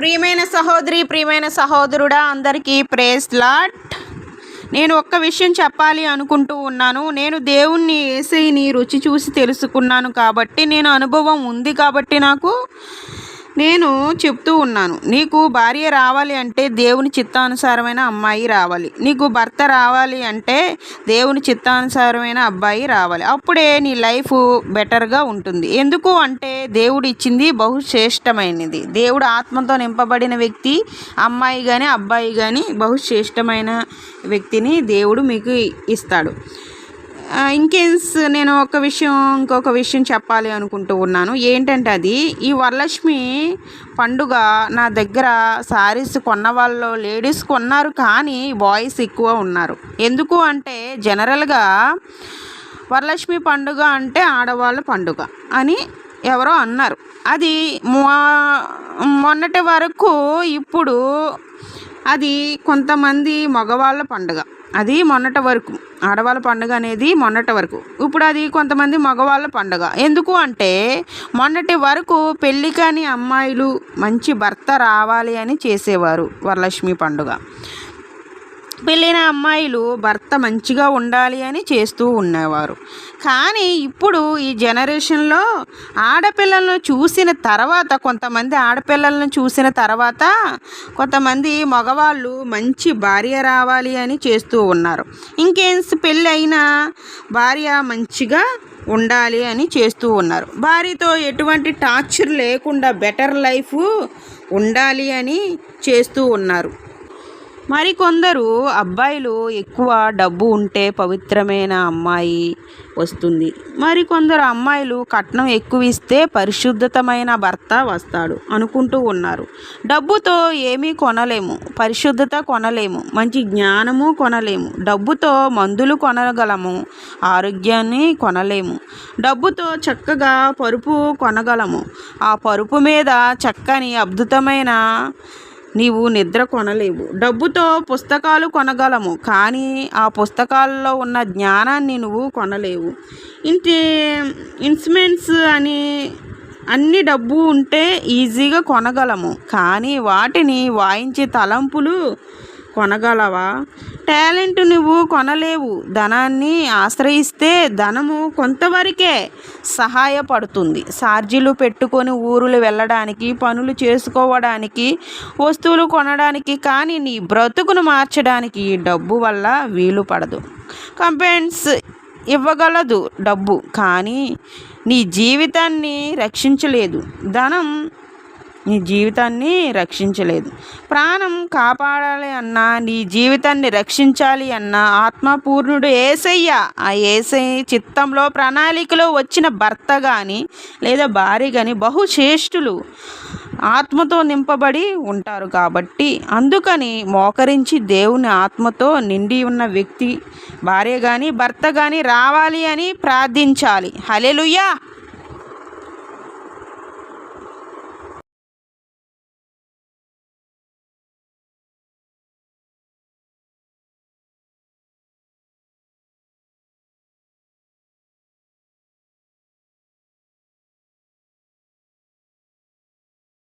ప్రియమైన సహోదరి ప్రియమైన సహోదరుడా అందరికీ ప్రేస్ లాట్ నేను ఒక్క విషయం చెప్పాలి అనుకుంటూ ఉన్నాను. నేను దేవుణ్ణి ఏసైని రుచి చూసి తెలుసుకున్నాను కాబట్టి నేను అనుభవం ఉంది కాబట్టి నాకు నేను చెప్తూ ఉన్నాను నీకు భార్య రావాలి అంటే దేవుని చిత్తానుసారమైన అమ్మాయి రావాలి. నీకు భర్త రావాలి అంటే దేవుని చిత్తానుసారమైన అబ్బాయి రావాలి. అప్పుడే నీ లైఫ్ బెటర్గా ఉంటుంది. ఎందుకు అంటే దేవుడు ఇచ్చింది బహుశ్రేష్టమైనది. దేవుడు ఆత్మతో నింపబడిన వ్యక్తి అమ్మాయి కానీ అబ్బాయి కానీ బహుశ్రేష్టమైన వ్యక్తిని దేవుడు మీకు ఇస్తాడు. ఆ, ఇంకేస్ నేను ఒక విషయం ఇంకొక విషయం చెప్పాలి అనుకుంటూ ఉన్నాను. ఏంటంటే అది ఈ వరలక్ష్మి పండుగ నా దగ్గర శారీస్ కొన్న వాళ్ళు లేడీస్ కొన్నారు కానీ బాయ్స్ ఎక్కువ ఉన్నారు. ఎందుకు అంటే జనరల్గా వరలక్ష్మి పండుగ అంటే ఆడవాళ్ళ పండుగ అని ఎవరో అన్నారు. అది మొ- మొన్నటి వరకు ఇప్పుడు అది కొంతమంది మగవాళ్ళ పండుగ. అది మొన్నటి వరకు ఆడవాళ్ళ పండుగ అనేది మొన్నటి వరకు. ఇప్పుడు అది కొంతమంది మగవాళ్ళ పండుగ. ఎందుకు అంటే మొన్నటి వరకు పెళ్ళి కాని అమ్మాయిలు మంచి భర్త రావాలి అని చేసేవారు వరలక్ష్మి పండుగ. పెళ్ళైన అమ్మాయిలు భర్త మంచిగా ఉండాలి అని చేస్తూ ఉండేవారు కానీ ఇప్పుడు ఈ జనరేషన్లో ఆడపిల్లలను చూసిన తర్వాత కొంతమంది ఆడపిల్లలను చూసిన తర్వాత కొంతమంది మగవాళ్ళు మంచి భార్య రావాలి అని చేస్తూ ఉన్నారు. ఇంకేం పెళ్ళి అయినా భార్య మంచిగా ఉండాలి అని చేస్తూ ఉన్నారు. భార్యతో ఎటువంటి టార్చర్ లేకుండా బెటర్ లైఫ్ ఉండాలి అని చేస్తూ ఉన్నారు. మరికొందరు అబ్బాయిలు ఎక్కువ డబ్బు ఉంటే పవిత్రమైన అమ్మాయి వస్తుంది. మరికొందరు అమ్మాయిలు కట్నం ఎక్కువ ఇస్తే పరిశుద్ధతమైన భర్త వస్తాడు అనుకుంటూ ఉన్నారు. డబ్బుతో ఏమీ కొనలేము పరిశుద్ధత కొనలేము మంచి జ్ఞానము కొనలేము డబ్బుతో మందులు కొనగలము ఆరోగ్యాన్ని కొనలేము డబ్బుతో చక్కగా పరుపు కొనగలము. ఆ పరుపు మీద చక్కని అద్భుతమైన నీవు నిద్ర కొనలేవు. డబ్బుతో పుస్తకాలు కొనగలము కానీ ఆ పుస్తకాల్లో ఉన్న జ్ఞానాన్ని నువ్వు కొనలేవు. ఇంటి ఇన్స్ట్రుమెంట్స్ అని అన్ని డబ్బు ఉంటే ఈజీగా కొనగలము కానీ వాటిని వాయించే తలంపులు కొనగలవా? టాలెంట్ నువ్వు కొనలేవు. ధనాన్ని ఆశ్రయిస్తే ధనము కొంతవరకే సహాయపడుతుంది. ఛార్జీలు పెట్టుకొని ఊరులు వెళ్ళడానికి పనులు చేసుకోవడానికి వస్తువులు కొనడానికి కానీ నీ బ్రతుకును మార్చడానికి ఈ డబ్బు వల్ల వీలు పడదు. కంపెన్స్ ఇవ్వగలదు డబ్బు కానీ నీ జీవితాన్ని రక్షించలేదు. ధనం నీ జీవితాన్ని రక్షించలేదు. ప్రాణం కాపాడాలి అన్నా నీ జీవితాన్ని రక్షించాలి అన్నా ఆత్మపూర్ణుడు ఏసయ్య. ఆ ఏసయ్య చిత్తంలో ప్రణాళికలో వచ్చిన భర్త కానీ లేదా భార్య కానీ బహుశ్రేష్ఠులు ఆత్మతో నింపబడి ఉంటారు కాబట్టి అందుకని మోకరించి దేవుని ఆత్మతో నిండి ఉన్న వ్యక్తి భార్య కానీ భర్త కానీ రావాలి అని ప్రార్థించాలి. హలెలుయ్యా